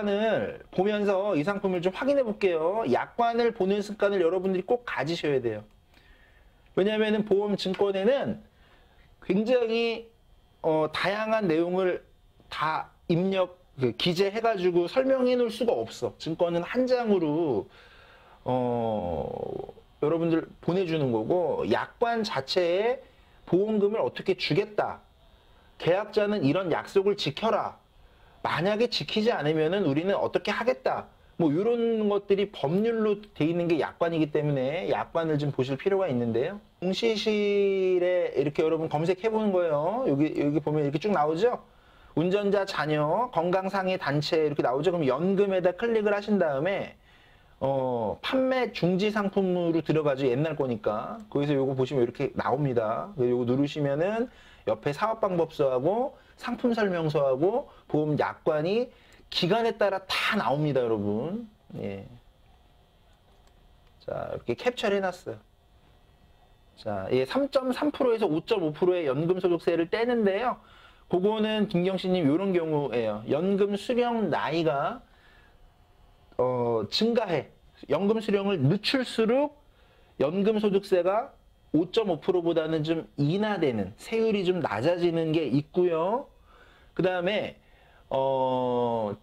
약관을 보면서 이 상품을 좀 확인해 볼게요. 약관을 보는 습관을 여러분들이 꼭 가지셔야 돼요. 왜냐하면 보험 증권에는 굉장히 어, 다양한 내용을 다 입력 그 기재해가지고 설명해 놓을 수가 없어. 증권은 한 장으로 어, 여러분들 보내주는 거고 약관 자체에 보험금을 어떻게 주겠다. 계약자는 이런 약속을 지켜라. 만약에 지키지 않으면은 우리는 어떻게 하겠다. 뭐 이런 것들이 법률로 돼 있는 게 약관이기 때문에 약관을 좀 보실 필요가 있는데요. 공시실에 이렇게 여러분 검색해 보는 거예요. 여기 여기 보면 이렇게 쭉 나오죠. 운전자 자녀 건강상의 단체 이렇게 나오죠. 그럼 연금에다 클릭을 하신 다음에 어, 판매 중지 상품으로 들어가죠. 옛날 거니까. 거기서 요거 보시면 이렇게 나옵니다. 요거 누르시면은 옆에 사업방법서하고 상품 설명서하고 보험 약관이 기간에 따라 다 나옵니다, 여러분. 예. 자, 이렇게 캡처를 해놨어요. 자, 예, 3.3%에서 5.5%의 연금소득세를 떼는데요. 그거는 김경신님 이런 경우예요. 연금 수령 나이가 어, 증가해. 연금 수령을 늦출수록 연금 소득세가 5.5%보다는 좀 인하되는 세율이 좀 낮아지는 게 있고요. 그 다음에 어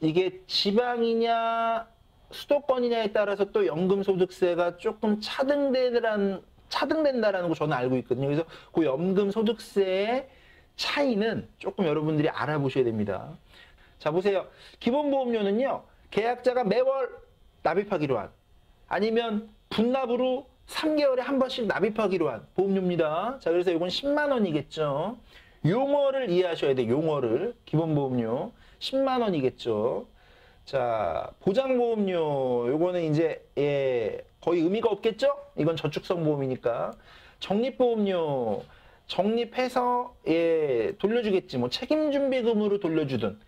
이게 지방이냐 수도권이냐에 따라서 또 연금 소득세가 조금 차등되는 차등된다라는 거 저는 알고 있거든요. 그래서 그 연금 소득세의 차이는 조금 여러분들이 알아보셔야 됩니다. 자 보세요. 기본보험료는요. 계약자가 매월 납입하기로 한 아니면 분납으로 3개월에 한 번씩 납입하기로 한 보험료입니다. 자, 그래서 이건 10만 원이겠죠. 용어를 이해하셔야 돼. 용어를. 기본 보험료 10만 원이겠죠. 자, 보장 보험료 요거는 이제 예, 거의 의미가 없겠죠? 이건 저축성 보험이니까. 적립 보험료 적립해서 예, 돌려주겠지. 뭐 책임 준비금으로 돌려주든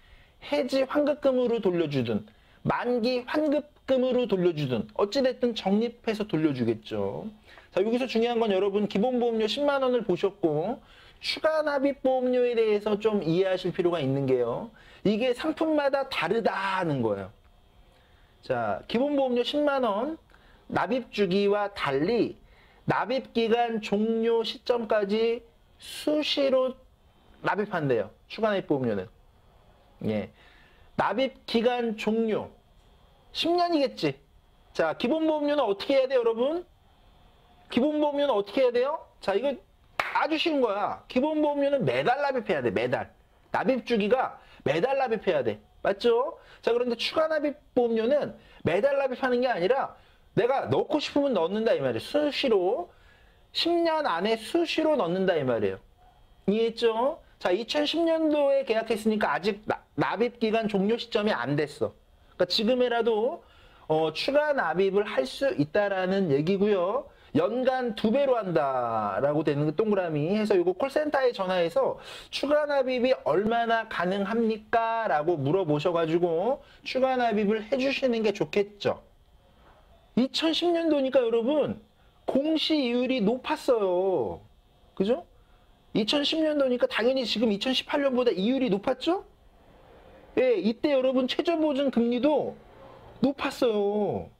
해지 환급금으로 돌려주든 만기 환급 금으로 돌려주든 어찌됐든 적립해서 돌려주겠죠. 자 여기서 중요한 건 여러분 기본보험료 10만 원을 보셨고 추가 납입 보험료에 대해서 좀 이해하실 필요가 있는 게요. 이게 상품마다 다르다는 거예요. 자 기본보험료 10만 원 납입 주기와 달리 납입 기간 종료 시점까지 수시로 납입한대요. 추가 납입 보험료는. 예. 납입 기간 종료 10년이겠지. 자, 기본보험료는 어떻게 해야 돼요, 여러분? 기본보험료는 어떻게 해야 돼요? 자, 이거 아주 쉬운 거야. 기본보험료는 매달 납입해야 돼, 매달. 납입 주기가 매달 납입해야 돼. 맞죠? 자, 그런데 추가 납입 보험료는 매달 납입하는 게 아니라 내가 넣고 싶으면 넣는다 이 말이에요. 수시로 10년 안에 수시로 넣는다 이 말이에요. 이해했죠? 자, 2010년도에 계약했으니까 아직 나, 납입 기간 종료 시점이 안 됐어. 그러니까 지금이라도 어, 추가 납입을 할 수 있다라는 얘기고요. 연간 두 배로 한다라고 되는 게 동그라미 해서 이거 콜센터에 전화해서 추가 납입이 얼마나 가능합니까? 라고 물어보셔가지고 추가 납입을 해주시는 게 좋겠죠. 2010년도니까 여러분 공시 이율이 높았어요. 그죠? 2010년도니까 당연히 지금 2018년보다 이율이 높았죠? 예, 이때 여러분 최저보증 금리도 높았어요.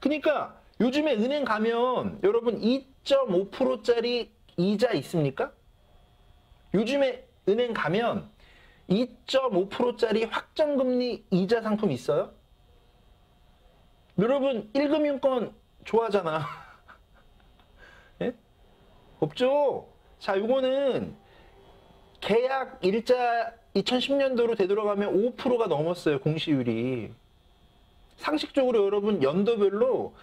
그러니까 요즘에 은행 가면 여러분 2.5%짜리 이자 있습니까? 요즘에 은행 가면 2.5%짜리 확정금리 이자 상품 있어요? 여러분 1금융권 좋아하잖아. 예? 없죠? 자, 요거는 계약 일자 2010년도로 되돌아가면 5%가 넘었어요, 공시율이. 상식적으로 여러분 연도별로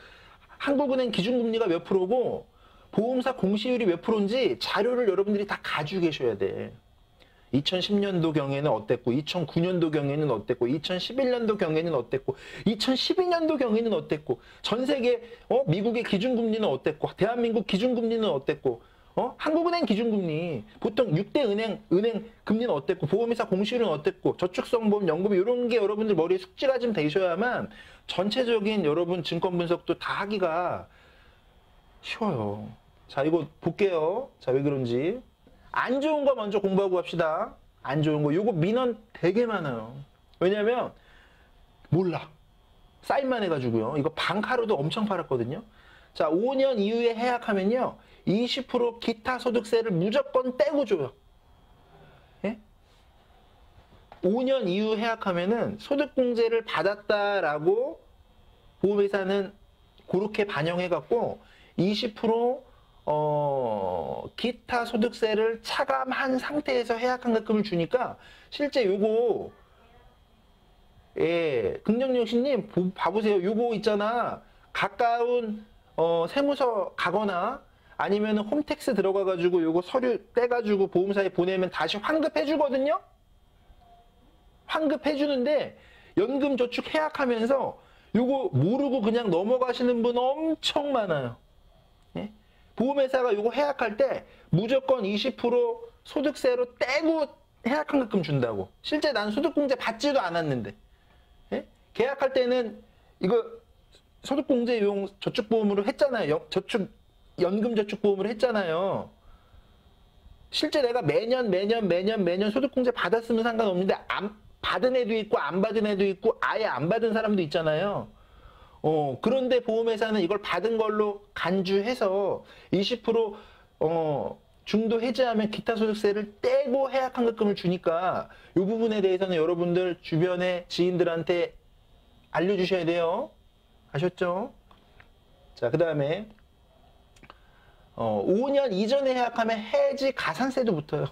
한국은행 기준금리가 몇 프로고 보험사 공시율이 몇 프로인지 자료를 여러분들이 다 가지고 계셔야 돼. 2010년도 경에는 어땠고, 2009년도 경에는 어땠고, 2011년도 경에는 어땠고, 2012년도 경에는 어땠고, 전 세계 어? 미국의 기준금리는 어땠고, 대한민국 기준금리는 어땠고, 어? 한국은행 기준금리 보통 6대 은행 은행 금리는 어땠고 보험회사 공시율은 어땠고 저축성 보험 연금 이런 게 여러분들 머리에 숙지가 좀 되셔야만 전체적인 여러분 증권 분석도 다 하기가 쉬워요. 자 이거 볼게요. 자 왜 그런지 안 좋은 거 먼저 공부하고 갑시다. 안 좋은 거 요거 민원 되게 많아요. 왜냐면 몰라. 사인만 해가지고요. 이거 방카로도 엄청 팔았거든요. 자, 5년 이후에 해약하면요. 20% 기타 소득세를 무조건 떼고 줘요. 예? 5년 이후 해약하면은 소득공제를 받았다라고 보험회사는 그렇게 반영해갖고 20% 어, 기타 소득세를 차감한 상태에서 해약환급금을 주니까 실제 요거 예, 긍정영신님 봐보세요. 요거 있잖아. 가까운 어, 세무서 가거나 아니면 홈택스 들어가가지고 요거 서류 떼가지고 보험사에 보내면 다시 환급해주거든요. 환급해주는데 연금저축 해약하면서 요거 모르고 그냥 넘어가시는 분 엄청 많아요. 예? 보험회사가 요거 해약할 때 무조건 20% 소득세로 떼고 해약환급금 준다고. 실제 난 소득공제 받지도 않았는데. 예? 계약할 때는 이거 소득공제용 저축보험으로 했잖아요. 여- 저축 연금저축보험을 했잖아요. 실제 내가 매년 매년 매년 매년 소득공제 받았으면 상관없는데 안 받은 애도 있고 안 받은 애도 있고 아예 안 받은 사람도 있잖아요. 어, 그런데 보험회사는 이걸 받은 걸로 간주해서 20% 어, 중도 해지하면 기타 소득세를 떼고 해약환급금을 주니까 이 부분에 대해서는 여러분들 주변의 지인들한테 알려주셔야 돼요. 아셨죠? 자, 그 다음에 어, 5년 이전에 해약하면 해지 가산세도 붙어요.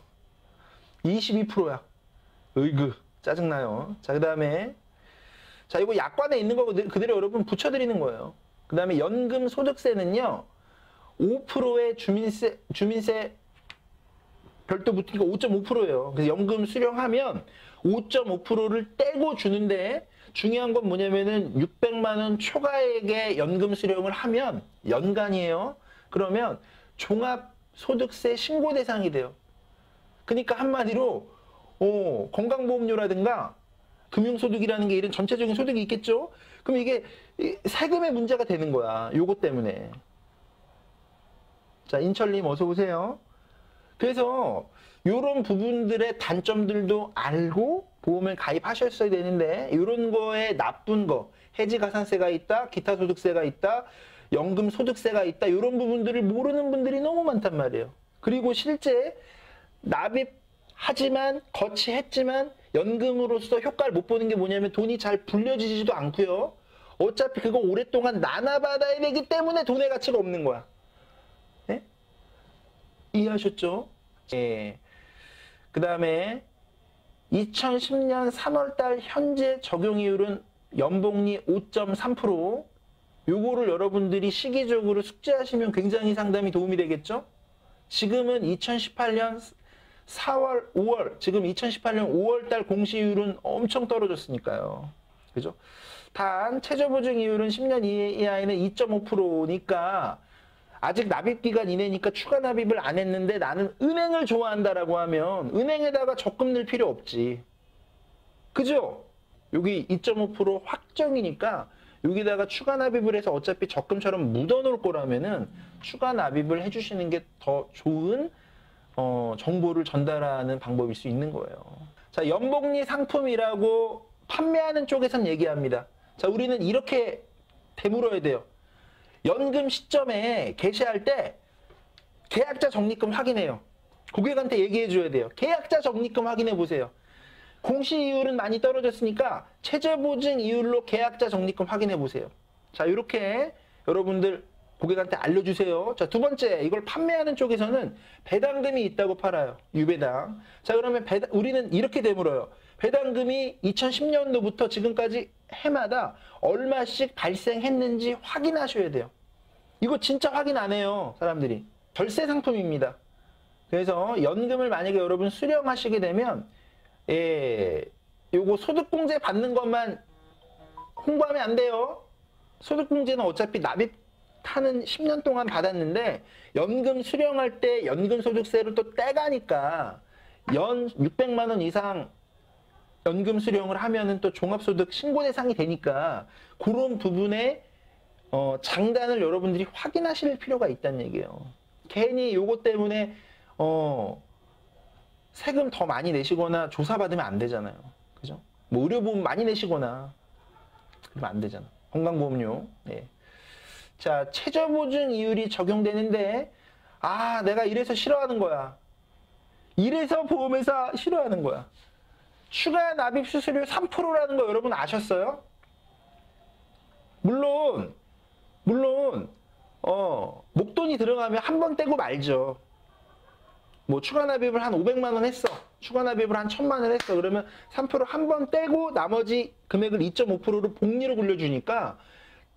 22%야. 으이그 짜증나요. 자, 그 다음에 자, 이거 약관에 있는 거 그대- 그대로 여러분 붙여드리는 거예요. 그 다음에 연금 소득세는요, 5%의 주민세, 주민세 별도 붙으니까 5.5%예요. 그래서 연금 수령하면 5.5%를 떼고 주는데 중요한 건 뭐냐면은 600만 원 초과액의 연금 수령을 하면 연간이에요. 그러면 종합 소득세 신고 대상이 돼요. 그러니까 한마디로 어, 건강보험료라든가 금융소득이라는 게 이런 전체적인 소득이 있겠죠? 그럼 이게 이 세금의 문제가 되는 거야. 요거 때문에. 자, 인철님 어서 오세요. 그래서 이런 부분들의 단점들도 알고 보험을 가입하셨어야 되는데 이런 거에 나쁜 거 해지 가산세가 있다, 기타 소득세가 있다, 연금 소득세가 있다 이런 부분들을 모르는 분들이 너무 많단 말이에요. 그리고 실제 납입하지만 거치했지만 연금으로서 효과를 못 보는 게 뭐냐면 돈이 잘 불려지지도 않고요. 어차피 그거 오랫동안 나눠받아야 되기 때문에 돈의 가치가 없는 거야. 예? 이해하셨죠? 예. 그 다음에 2010년 3월달 현재 적용 이율은 연봉리 5.3% 요거를 여러분들이 시기적으로 숙지하시면 굉장히 상담이 도움이 되겠죠? 지금은 2018년 4월, 5월, 지금 2018년 5월달 공시율은 엄청 떨어졌으니까요. 그죠? 단 최저보증 이율은 10년 이하에는 2.5%니까 아직 납입 기간 이내니까 추가 납입을 안 했는데 나는 은행을 좋아한다라고 하면 은행에다가 적금 넣을 필요 없지. 그죠? 여기 2.5% 확정이니까 여기다가 추가 납입을 해서 어차피 적금처럼 묻어 놓을 거라면은 추가 납입을 해주시는 게 더 좋은 어, 정보를 전달하는 방법일 수 있는 거예요. 자, 연봉리 상품이라고 판매하는 쪽에선 얘기합니다. 자, 우리는 이렇게 되물어야 돼요. 연금 시점에 개시할 때 계약자 적립금 확인해요. 고객한테 얘기해 줘야 돼요. 계약자 적립금 확인해 보세요. 공시 이율은 많이 떨어졌으니까 최저보증 이율로 계약자 적립금 확인해 보세요. 자, 이렇게 여러분들 고객한테 알려주세요. 자, 두 번째, 이걸 판매하는 쪽에서는 배당금이 있다고 팔아요. 유배당. 자, 그러면 배당, 우리는 이렇게 되물어요. 배당금이 2010년도부터 지금까지 해마다 얼마씩 발생했는지 확인하셔야 돼요. 이거 진짜 확인 안 해요, 사람들이. 절세 상품입니다. 그래서 연금을 만약에 여러분 수령하시게 되면, 예, 요거 소득공제 받는 것만 홍보하면 안 돼요. 소득공제는 어차피 납입하는 10년 동안 받았는데, 연금 수령할 때 연금 소득세를 또 떼가니까, 연 600만 원 이상 연금 수령을 하면은 또 종합소득 신고 대상이 되니까, 그런 부분에 어, 장단을 여러분들이 확인하실 필요가 있다는 얘기예요. 괜히 요거 때문에 어, 세금 더 많이 내시거나 조사받으면 안 되잖아요. 그죠? 뭐 의료보험 많이 내시거나 그러면 안 되잖아. 건강보험료. 네. 자, 최저보증 이율이 적용되는데, 아, 내가 이래서 싫어하는 거야. 이래서 보험회사 싫어하는 거야. 추가 납입 수수료 3%라는 거 여러분 아셨어요? 물론, 물론, 어, 목돈이 들어가면 한 번 떼고 말죠. 뭐 추가 납입을 한 500만 원 했어. 추가 납입을 한 1000만 원 했어. 그러면 3%한 번 떼고 나머지 금액을 2.5%로 복리로 굴려주니까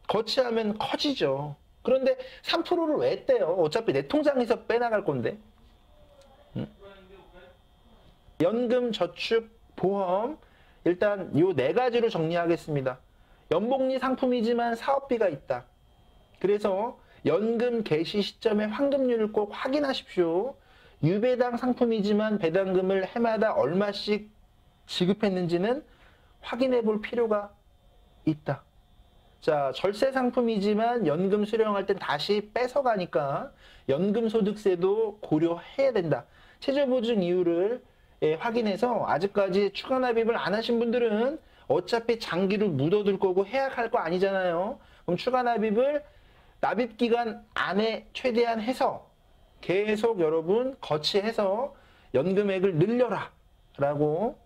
거치하면 커지죠. 그런데 3%를 왜 떼요? 어차피 내 통장에서 빼나갈 건데. 응? 연금, 저축, 보험 일단 요 네 가지로 정리하겠습니다. 연복리 상품이지만 사업비가 있다. 그래서 연금 개시 시점의 환급률을 꼭 확인하십시오. 유배당 상품이지만 배당금을 해마다 얼마씩 지급했는지는 확인해 볼 필요가 있다. 자, 절세 상품이지만 연금 수령할 땐 다시 뺏어가니까 연금 소득세도 고려해야 된다. 최저보증 이유를 예, 확인해서 아직까지 추가 납입을 안 하신 분들은 어차피 장기로 묻어둘 거고 해약할 거 아니잖아요. 그럼 추가 납입을 납입 기간 안에 최대한 해서 계속 여러분 거치해서 연금액을 늘려라 라고.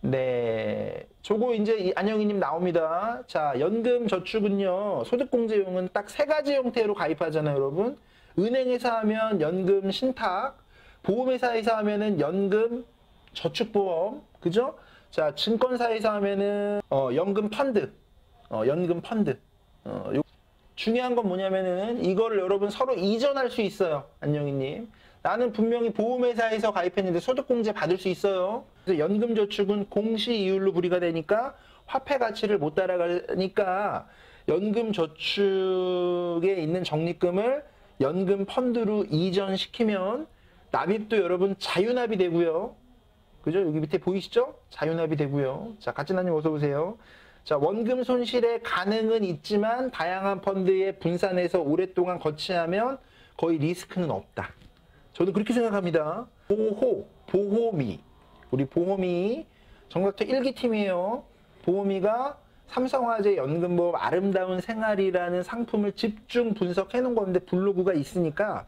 네. 저거 이제 안영희님 나옵니다. 자 연금 저축은요 소득공제용은 딱 세 가지 형태로 가입하잖아요 여러분. 은행에서 하면 연금 신탁 보험회사에서 하면은 연금 저축보험 그죠? 자 증권사에서 하면은 어, 연금 펀드 어, 연금 펀드 어, 요- 중요한 건 뭐냐면은 이거를 여러분 서로 이전할 수 있어요. 안녕히님. 나는 분명히 보험회사에서 가입했는데 소득공제 받을 수 있어요. 그래서 연금저축은 공시 이율로 부리가 되니까 화폐 가치를 못 따라가니까 연금저축에 있는 적립금을 연금 펀드로 이전시키면 납입도 여러분 자유납이 되고요. 그죠? 여기 밑에 보이시죠? 자유납이 되고요. 자, 가짜나님 어서 오세요. 자, 원금 손실의 가능은 있지만 다양한 펀드에 분산해서 오랫동안 거치하면 거의 리스크는 없다. 저도 그렇게 생각합니다. 보호, 보호미. 우리 보호미 정각터 1기 팀이에요. 보호미가 삼성화재 연금보험 아름다운 생활이라는 상품을 집중 분석해 놓은 건데 블로그가 있으니까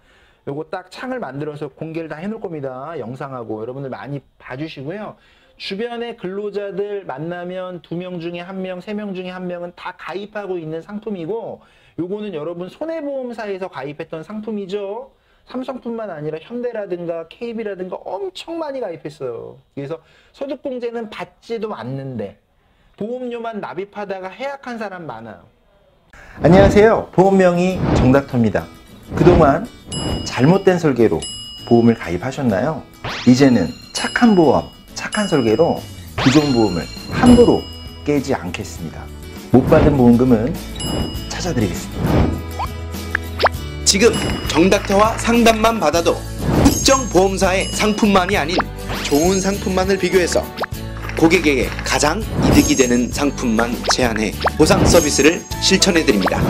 요거 딱 창을 만들어서 공개를 다 해놓을 겁니다. 영상하고 여러분들 많이 봐주시고요. 주변의 근로자들 만나면 두 명 중에 한 명, 세 명 중에 한 명은 다 가입하고 있는 상품이고 요거는 여러분 손해보험사에서 가입했던 상품이죠. 삼성뿐만 아니라 현대라든가 KB라든가 엄청 많이 가입했어요. 그래서 소득공제는 받지도 않는데 보험료만 납입하다가 해약한 사람 많아요. 안녕하세요. 보험명의 정닥터입니다. 그동안 잘못된 설계로 보험을 가입하셨나요? 이제는 착한 보험, 착한 설계로 기존 보험을 함부로 깨지 않겠습니다. 못 받은 보험금은 찾아드리겠습니다. 지금 정닥터와 상담만 받아도 특정 보험사의 상품만이 아닌 좋은 상품만을 비교해서 고객에게 가장 이득이 되는 상품만 제안해 보상 서비스를 실천해 드립니다.